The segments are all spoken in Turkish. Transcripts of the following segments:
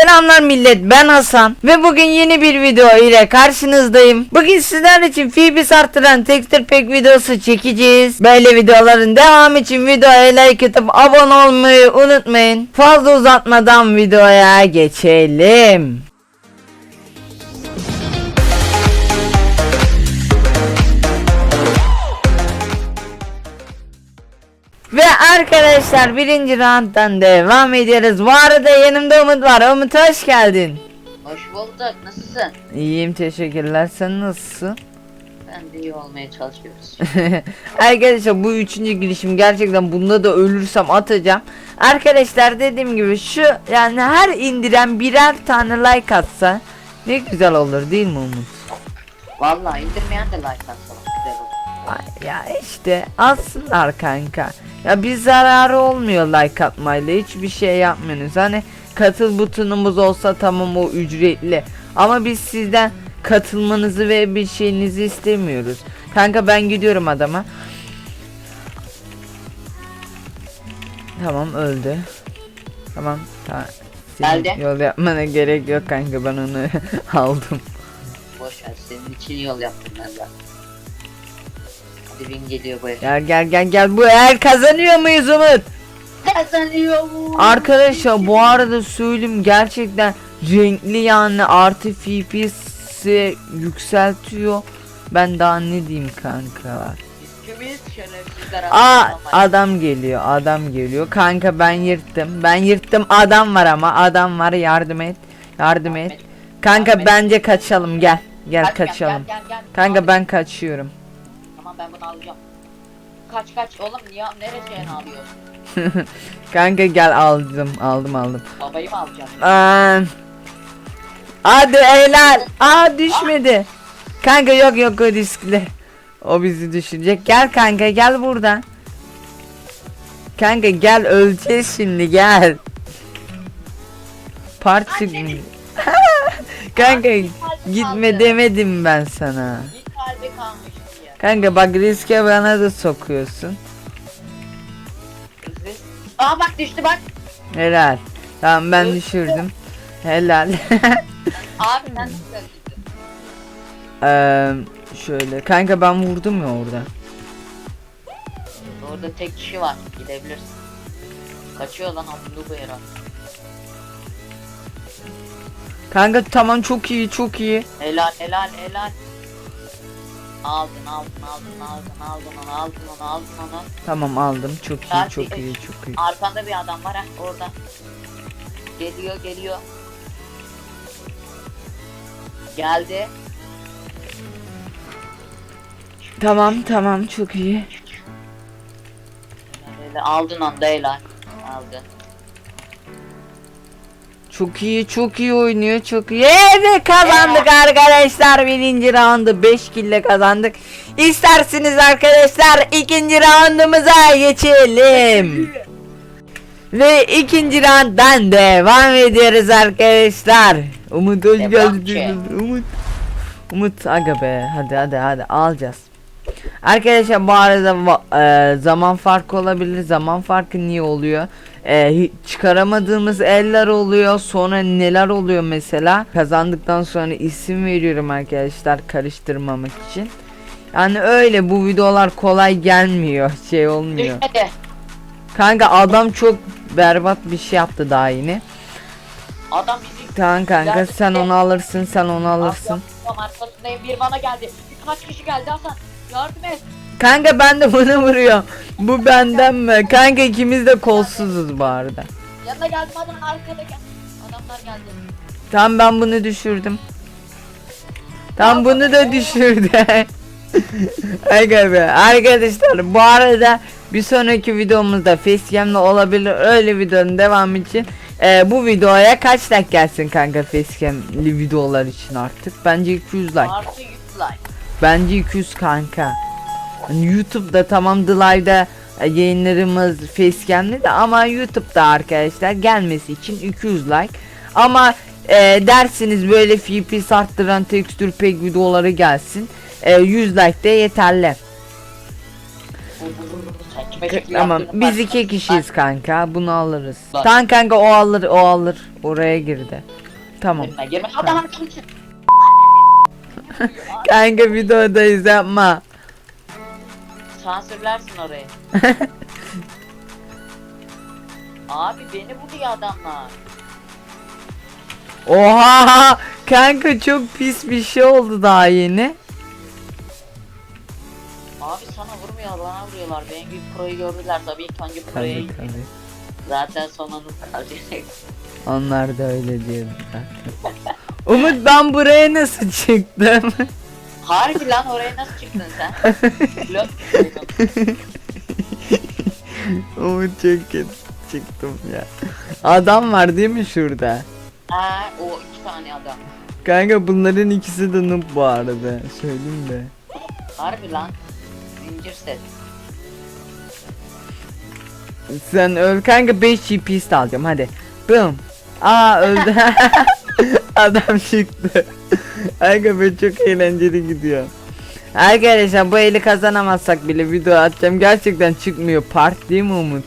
Selamlar millet ben Hasan ve bugün yeni bir video ile karşınızdayım. Bugün sizler için Phoebus arttıran texture pack videosu çekeceğiz. Böyle videoların devamı için videoya like atıp abone olmayı unutmayın. Fazla uzatmadan videoya geçelim. Ve arkadaşlar birinci rounddan devam ediyoruz. Bu arada yanımda Umut var. Umut hoş geldin. Hoş bulduk. Nasılsın? İyiyim teşekkürler. Sen nasılsın? Ben de iyi olmaya çalışıyoruz. Arkadaşlar bu üçüncü girişim gerçekten bunda da ölürsem atacağım. Arkadaşlar dediğim gibi şu yani her indiren birer tane like atsa ne güzel olur değil mi Umut? Vallahi indirmeyen de like atsa. Ay, Ya işte atsınlar kanka. Ya bir zararı olmuyor like atmayla hiçbir şey yapmıyorsunuz. Hani katıl butonumuz olsa tamam o ücretli. Ama biz sizden katılmanızı ve bir şeyinizi istemiyoruz. Kanka ben gidiyorum adama. Tamam öldü. Tamam. Tamam. Senin Geldi. yol yapmana gerek yok kanka ben onu aldım. Boş ver senin için yol yaptım ben de. Hadi win geliyor bu el. Gel gel gel gel bu el kazanıyor muyuz Umut? Kazanıyor bu. Arkadaşlar bu arada söyleyeyim gerçekten renkli yani artı FPS'i yükseltiyor. Ben daha ne diyeyim kankalar. Aa adam geliyor adam geliyor. Kanka ben yırttım. Ben yırttım adam var ama adam var yardım et. Yardım et. Kanka bence kaçalım gel. Gel kaçalım. Kanka ben kaçıyorum. Tamam ben bunu alacağım. Kaç kaç oğlum niye nereye alıyorsun? Kanka gel aldım aldım aldım. Babayı mı alacağım? Aa, hadi helal. Aa düşmedi. Kanka yok yok o riskli. O bizi düşürecek. Gel kanka gel buradan. Kanka gel öleceğiz şimdi gel. Part çıkmıyor. Kanka gitme demedim ben sana. Bir kalbi kalmıştı ya. Kanka bak riske bana da sokuyorsun. Aa bak düştü bak. Helal. Tamam ben düşürdüm. Helal. Abi sen nasıl öldürdün? Eee şöyle kanka ben vurdum ya orada. Orada tek kişi var. Gidebilirsin. Kaçıyor lan Abdullah bu herhalde. Kanka tamam çok iyi çok iyi. Helal helal helal. Aldın aldın aldın aldın aldın onu aldın onu aldın onu. Tamam aldım çok iyi Saat çok bir- iyi çok iyi. Arkanda bir adam var ha orada. Geliyor geliyor. Geldi. Tamam tamam çok iyi. Böyle aldın onu da helal. Aldın. Çok iyi çok iyi oynuyor çok iyi. Evet kazandık arkadaşlar birinci roundu 5 kille kazandık. İsterseniz arkadaşlar ikinci roundumuza geçelim. Ve ikinci rounddan devam ediyoruz arkadaşlar. Umut hoş geldin. Umut. Umut aga be hadi hadi hadi alacağız. Arkadaşlar bu arada e, zaman farkı olabilir. Zaman farkı niye oluyor? E, çıkaramadığımız eller oluyor. Sonra neler oluyor mesela? Kazandıktan sonra isim veriyorum arkadaşlar karıştırmamak için. Yani öyle bu videolar kolay gelmiyor. Şey olmuyor. Düşmedi. Kanka adam çok berbat bir şey yaptı daha yine. Adam bizi Tamam kanka sen onu alırsın sen onu alırsın. Arkasındayım bir bana geldi. Birkaç kişi geldi Hasan. Yardım et. Kanka ben de bunu vuruyor. Bu benden mi? Kanka ikimiz de kolsuzuz bu arada. Yanına geldim adam arkada gel. Adamlar geldi. Tamam ben bunu düşürdüm. Tam bunu da düşürdü. Aga be. Arkadaşlar bu arada bir sonraki videomuzda facecam'le olabilir öyle videonun devamı için e, bu videoya kaç like gelsin kanka facecam'li videolar için artık bence 200 like Artı 100 like. bence 200 kanka YouTube'da tamam The Live'da e, yayınlarımız facecam'li de ama YouTube'da arkadaşlar gelmesi için 200 like ama e, dersiniz böyle FPS arttıran tekstür pack videoları gelsin e, 100 like de yeterli Tamam biz iki kişiyiz kanka bunu alırız. Tamam kanka o alır o alır oraya girdi. Tamam. Girme? Kanka videodayız yapma. Sansürlersin orayı. Abi beni buluyor adamlar. Oha kanka çok pis bir şey oldu daha yeni. Abi sana vurmuyor bana vuruyorlar. Benim gibi proyu gördüler tabii ilk önce proya Tabii gittik. tabii. Zaten sonunu kalacak. Onlar da öyle diyor. Umut ben buraya nasıl çıktım? Harbi lan oraya nasıl çıktın sen? Blok? Umut çok kötü çıktım ya. Adam var değil mi şurada? ha o iki tane adam. Kanka bunların ikisi de noob bu arada. Söyleyeyim de. Harbi lan. Zincir set. Sen öl kanka 5 GP alacağım hadi. Boom. Aa öldü. Adam çıktı. Kanka ben çok eğlenceli gidiyor. Arkadaşlar bu eli kazanamazsak bile video atacağım. Gerçekten çıkmıyor part değil mi Umut?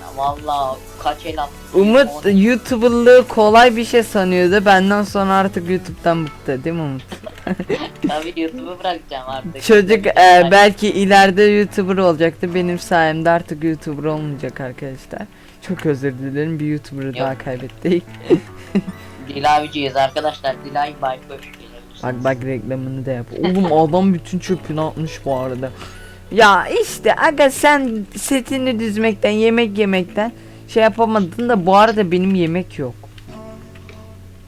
Ya Valla kaç el attım. Umut YouTuber'lığı kolay bir şey sanıyordu. Benden sonra artık YouTube'dan bıktı değil mi Umut? Tabii YouTube'u bırakacağım artık. Çocuk e, belki ileride YouTuber olacaktı. Benim sayemde artık YouTuber olmayacak arkadaşlar. Çok özür dilerim. Bir YouTuber'ı daha kaybettik. Dilaviciyiz arkadaşlar. Dilay gelebilirsiniz. Bak bak reklamını da yap. Oğlum adam bütün çöpünü atmış bu arada. Ya işte aga sen setini düzmekten, yemek yemekten şey yapamadın da bu arada benim yemek yok.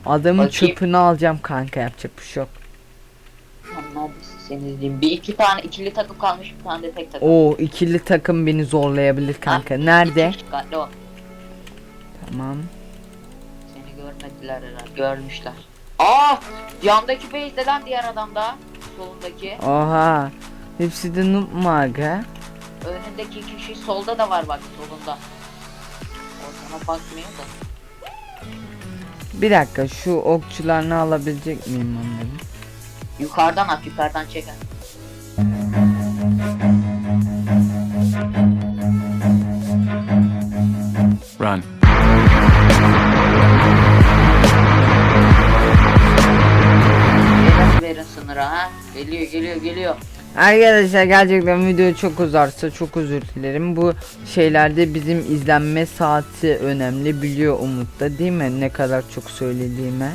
Adamın Bakayım. çöpünü alacağım kanka yapacak bir şey yok. Anladım seni izleyeyim. Bir iki tane ikili takım kalmış bir tane de tek takım. Oo ikili takım beni zorlayabilir kanka. Nerede? Dikkatli ol. Tamam. Seni görmediler herhalde. Görmüşler. Aa! Yandaki base'de lan diğer adam da. Solundaki. Oha. Hepsi de noob mu aga? Önündeki kişi solda da var bak solunda. O sana bakmıyor da. Bir dakika şu okçularını alabilecek miyim onları? Yukarıdan at yukarıdan çeker. Run. Sınıra ha. Geliyor geliyor geliyor. Arkadaşlar gerçekten video çok uzarsa çok özür dilerim. Bu şeylerde bizim izlenme saati önemli biliyor Umut da değil mi? Ne kadar çok söylediğime.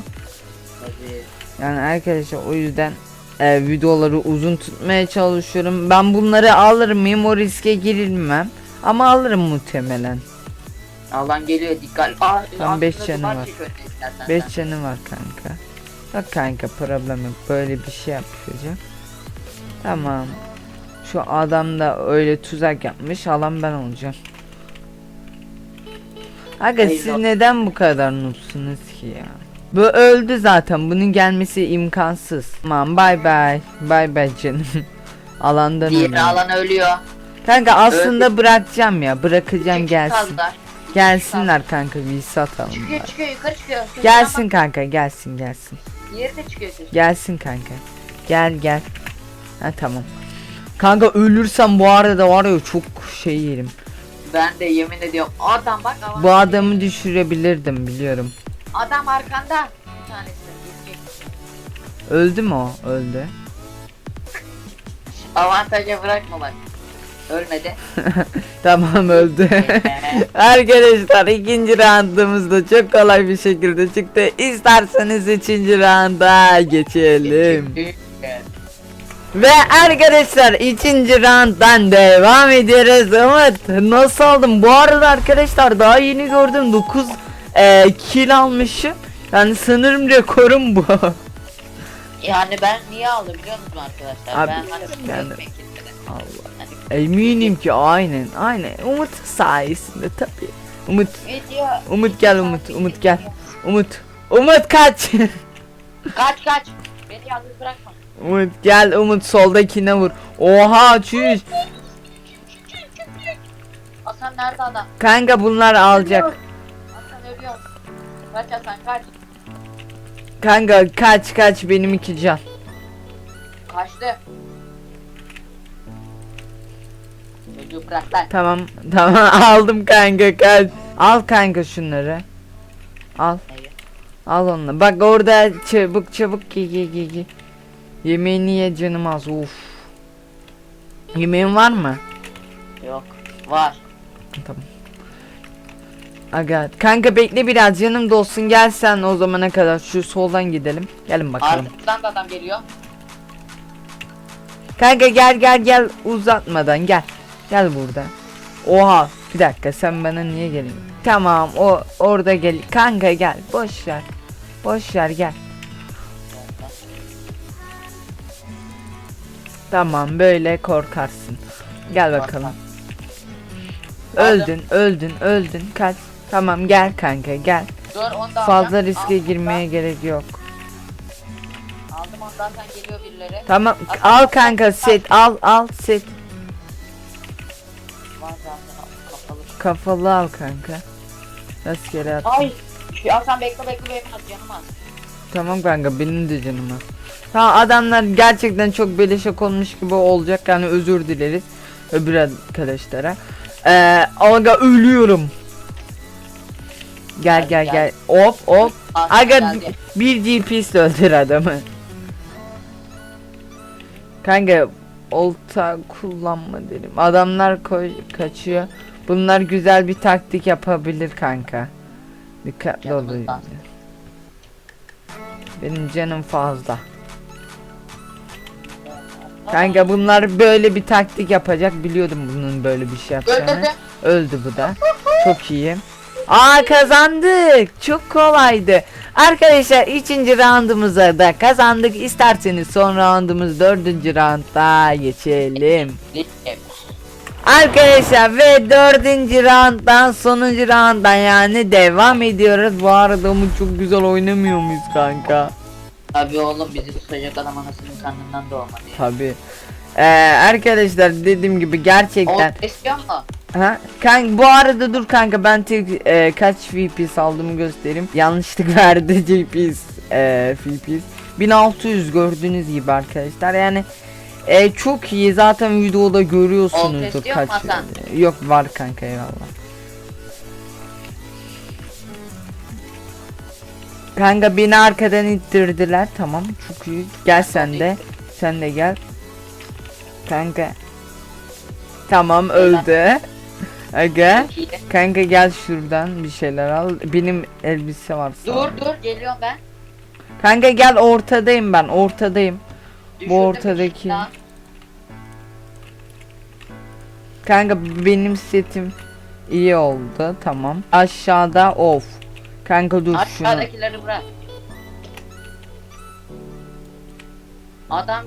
Tabii. Yani arkadaşlar o yüzden e, videoları uzun tutmaya çalışıyorum. Ben bunları alır mıyım o riske girilmem. Ama alırım muhtemelen. Alan geliyor dikkat. Aa, Tam beş aslında canı duvar var. çek önüne istersen 5 sen. canı var kanka. Bak kanka problem yok. Böyle bir şey yapacağım. Tamam. Şu adam da öyle tuzak yapmış. Alan ben olacağım. Aga siz neden bu kadar noobsunuz ki ya? Bu öldü zaten. Bunun gelmesi imkansız. Tamam bay bay. Bay bay canım. Alandan Diğer ölüyor. alan ölüyor. Kanka aslında bırakacağım ya. Bırakacağım Çekil gelsin. kaldılar. Gelsinler kanka bir satalım. Çıkıyor bari. çıkıyor yukarı çıkıyor. Sözüne Gelsin kanka gelsin gelsin. Diğeri de çıkıyor. Gelsin kanka. Gel gel. Ha tamam. Kanka ölürsem bu arada var ya çok şey yerim. Ben de yemin ediyorum. Adam bak. Bu adamı düşürebilirdim biliyorum. Adam arkanda. Bir tanesi. Gelecek. Öldü mü o? Öldü. Avantaja bırakma bak. Ölmedi. tamam öldü. Arkadaşlar ikinci roundumuzda çok kolay bir şekilde çıktı. İsterseniz üçüncü rounda geçelim. Ve arkadaşlar ikinci rounddan devam ediyoruz. Umut nasıl aldım? Bu arada arkadaşlar daha yeni gördüm 9 e, kill almışım. Yani sanırım rekorum bu. Yani ben niye aldım biliyor musun arkadaşlar? Abi, ben hani yani-. Allah. Hani Eminim ki aynen aynen Umut sayesinde tabii. Umut video. Umut gel Umut Umut gel. Umut Umut kaç. Kaç kaç. Beni yalnız bırakma. Umut gel Umut soldakine vur. Oha çüş. Hasan nerede adam? Kanka bunlar alacak. Hasan ölüyor. Kaç Hasan kaç. Kanka kaç kaç benim iki can. Kaçtı. Çocuğu bırak lan. Tamam tamam aldım kanka kaç. Al kanka şunları. Al. Neyi? Al onu. Bak orada çabuk çabuk ki ki ki ki. Yemeğini ye canım az. Uf. Yemeğin var mı? Yok. Var. Tamam. Aga kanka bekle biraz canım dolsun gel sen o zamana kadar şu soldan gidelim. Gelin bakalım. Arkamızdan da adam geliyor. Kanka gel gel gel uzatmadan gel. Gel burada. Oha bir dakika sen bana niye gelin? Tamam o orada gel. Kanka gel boş ver. Boş ver gel. Tamam böyle korkarsın. Gel bakalım. Öldün öldün öldün kaç. Tamam gel kanka gel. Dur Fazla riske girmeye gerek yok. Aldım ondan sen geliyor birileri. Tamam al kanka set al al set. Kafalı al kanka. Rastgele at. Ay. Ya sen bekle bekle benim at canım az. Tamam kanka benim de canım az. Ha adamlar gerçekten çok beleşek olmuş gibi olacak yani özür dileriz öbür arkadaşlara. Ee, aga ölüyorum. Gel gel gel. Hop hop. Aga bir GPS öldür adamı. Kanka olta kullanma derim. Adamlar koy kaçıyor. Bunlar güzel bir taktik yapabilir kanka. Dikkatli olun. Yanımızdan. Benim canım fazla. Kanka bunlar böyle bir taktik yapacak. Biliyordum bunun böyle bir şey yapacağını. Öldü bu da. Çok iyi. Aa kazandık. Çok kolaydı. Arkadaşlar 3. roundumuza da kazandık. İsterseniz son roundumuz 4. rounda geçelim. Arkadaşlar ve dördüncü rounddan sonuncu rounddan yani devam ediyoruz. Bu arada Umut çok güzel oynamıyor muyuz kanka? Abi oğlum bizi tutacak adam anasının karnından doğmadı ya. Tabi. Ee, arkadaşlar dediğim gibi gerçekten O istiyor mu? ha kanka bu arada dur kanka ben tek e, kaç FPS aldığımı göstereyim. Yanlışlık verdi GPS e, FPS. 1600 gördüğünüz gibi arkadaşlar. Yani e, çok iyi zaten videoda görüyorsunuzdur Oldu istiyor kaç. mu Hasan? Yok var kanka eyvallah. Kanka beni arkadan ittirdiler. Tamam çok iyi. Gel sen de. Sen de gel. Kanka. Tamam öldü. Aga. Çok iyi. Kanka gel şuradan bir şeyler al. Benim elbise var. Dur sana. dur geliyorum ben. Kanka gel ortadayım ben ortadayım. Düşürdüm ortadaki. bir daha. Kanka benim setim iyi oldu tamam. Aşağıda of. Kanka dur şunu. Aşağıdakileri bırak. Adam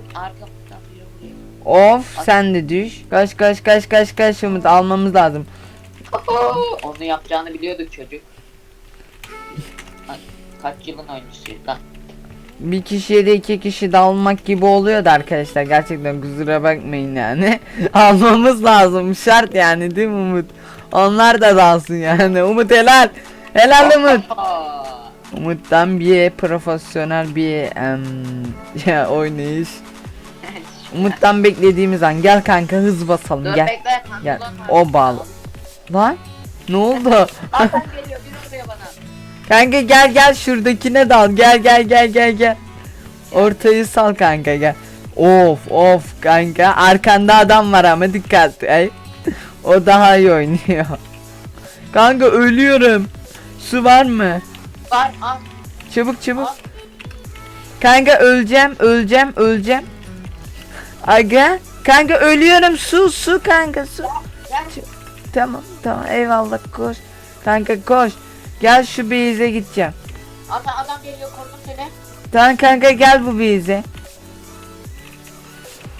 vuruyor. Of sen de düş. Kaç kaç kaç kaç kaç Umut almamız lazım. Onu yapacağını biliyorduk çocuk. Kaç yılın oyuncusuyuz lan. Bir kişiye de iki kişi dalmak gibi oluyor da arkadaşlar gerçekten kusura bakmayın yani. Almamız lazım şart yani değil mi Umut? Onlar da dalsın yani. Umut helal. Helal Umut. Umut'tan bir profesyonel bir em, ya, oynayış. Umut'tan beklediğimiz an gel kanka hız basalım Dur gel. bekle. Gel. O bal. Lan ne oldu? Kanka gel gel şuradakine dal gel gel gel gel gel. Ortayı sal kanka gel. Of of kanka arkanda adam var ama dikkat. Ay. O daha iyi oynuyor. Kanka ölüyorum. Su var mı? Var al. Çabuk çabuk. Kanka öleceğim, öleceğim, öleceğim. Aga, kanka ölüyorum. Su, su kanka su. Gel. Tamam, tamam. Eyvallah koş. Kanka koş. Gel şu base'e gideceğim. Adam, adam geliyor korudum seni. Tamam kanka gel bu base'e.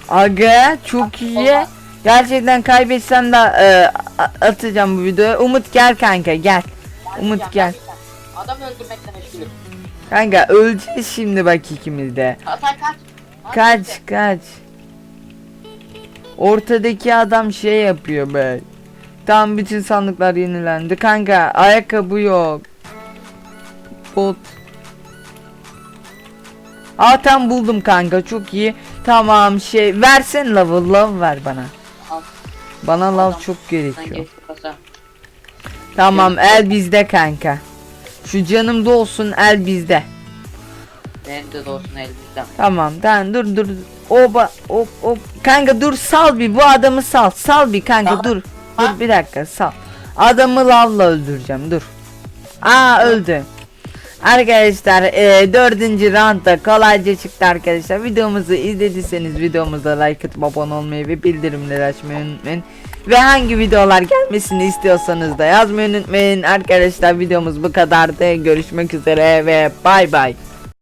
Aga çok iyi. Olmaz. Gerçekten kaybetsem de e, atacağım bu videoyu. Umut gel kanka gel. Umut Gelmeyeceğim, gel. gelmeyeceğim. Adam öldürmekle meşgulüm. Kanka öleceğiz şimdi bak ikimiz de. Hasan kaç. Kaç kaç. kaç. Ortadaki adam şey yapıyor be. Tam bütün sandıklar yenilendi. Kanka ayakkabı yok. Bot. Aa tam buldum kanka çok iyi. Tamam şey versen love love ver bana. Al. Bana Adam çok gerekiyor. Tamam el bizde kanka. Şu canım da olsun el bizde. Benim de olsun elimizden. Tamam tamam dur dur. Oba hop hop. Kanka dur sal bir bu adamı sal. Sal bir kanka Tamam. dur. Dur bir dakika sal. Adamı lavla öldüreceğim dur. Aa öldü. Arkadaşlar e, dördüncü roundda kolayca çıktı arkadaşlar. Videomuzu izlediyseniz videomuza like atıp abone olmayı ve bildirimleri açmayı unutmayın. Ve hangi videolar gelmesini istiyorsanız da yazmayı unutmayın. Arkadaşlar videomuz bu kadardı. Görüşmek üzere ve bay bay.